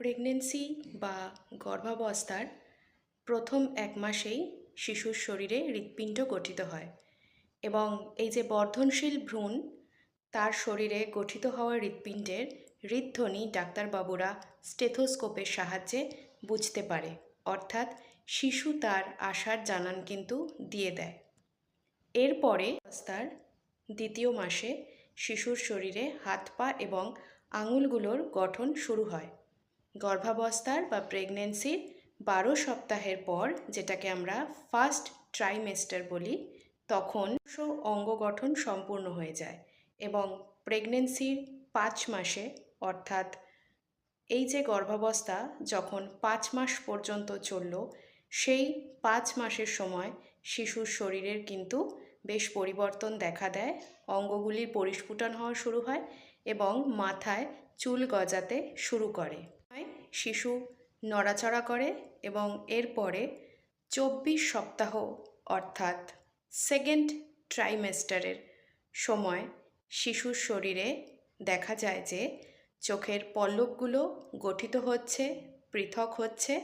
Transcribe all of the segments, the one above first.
Pregnancy বা গর্ভাবস্থার প্রথম এক মাসেই শিশুর শরীরে হৃৎপিণ্ড গঠিত হয় এবং এই যে বর্ধনশীল ভ্রূণ, তার শরীরে গঠিত হওয়া হৃৎপিণ্ডের হৃদধ্বনি ডাক্তারবাবুরা স্টেথোস্কোপের সাহায্যে বুঝতে পারে। অর্থাৎ শিশু তার আশার জানান কিন্তু দিয়ে দেয়। এরপরে অবস্থার দ্বিতীয় মাসে শিশুর শরীরে হাত পা এবং আঙুলগুলোর গঠন শুরু হয়। গর্ভাবস্থার বা প্রেগনেন্সির বারো সপ্তাহের পর যেটাকে আমরা ফার্স্ট ট্রাইমেস্টার বলি, তখন অঙ্গ গঠন সম্পূর্ণ হয়ে যায় এবং প্রেগনেন্সির পাঁচ মাসে, অর্থাৎ এই যে গর্ভাবস্থা যখন পাঁচ মাস পর্যন্ত চলল, সেই পাঁচ মাসের সময় শিশুর শরীরের কিন্তু বেশ পরিবর্তন দেখা দেয়, অঙ্গগুলির পরিস্ফুটন হওয়া শুরু হয় এবং মাথায় চুল গজাতে শুরু করে। শিশু নড়াচড়া করে এবং এরপরে চব্বিশ সপ্তাহ, অর্থাৎ সেকেন্ড ট্রাইমেস্টারের সময় শিশুর শরীরে দেখা যায় যে চোখের পল্লবগুলো গঠিত হচ্ছে, পৃথক হচ্ছে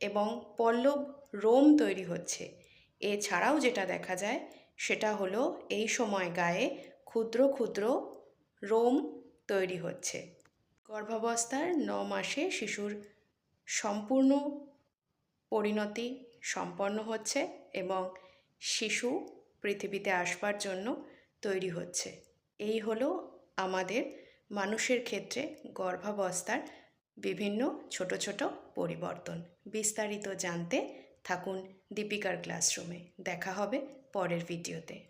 এবং পল্লব রোম তৈরি হচ্ছে। এছাড়াও যেটা দেখা যায় সেটা হলো এই সময় গায়ে ক্ষুদ্র ক্ষুদ্র রোম তৈরি হচ্ছে। গর্ভাবস্থার ন মাসে শিশুর সম্পূর্ণ পরিণতি সম্পন্ন হচ্ছে এবং শিশু পৃথিবীতে আসবার জন্য তৈরি হচ্ছে। এই হলো আমাদের মানুষের ক্ষেত্রে গর্ভাবস্থার বিভিন্ন ছোট ছোট পরিবর্তন। বিস্তারিত জানতে থাকুন দীপিকার ক্লাসরুমে। দেখা হবে পরের ভিডিওতে।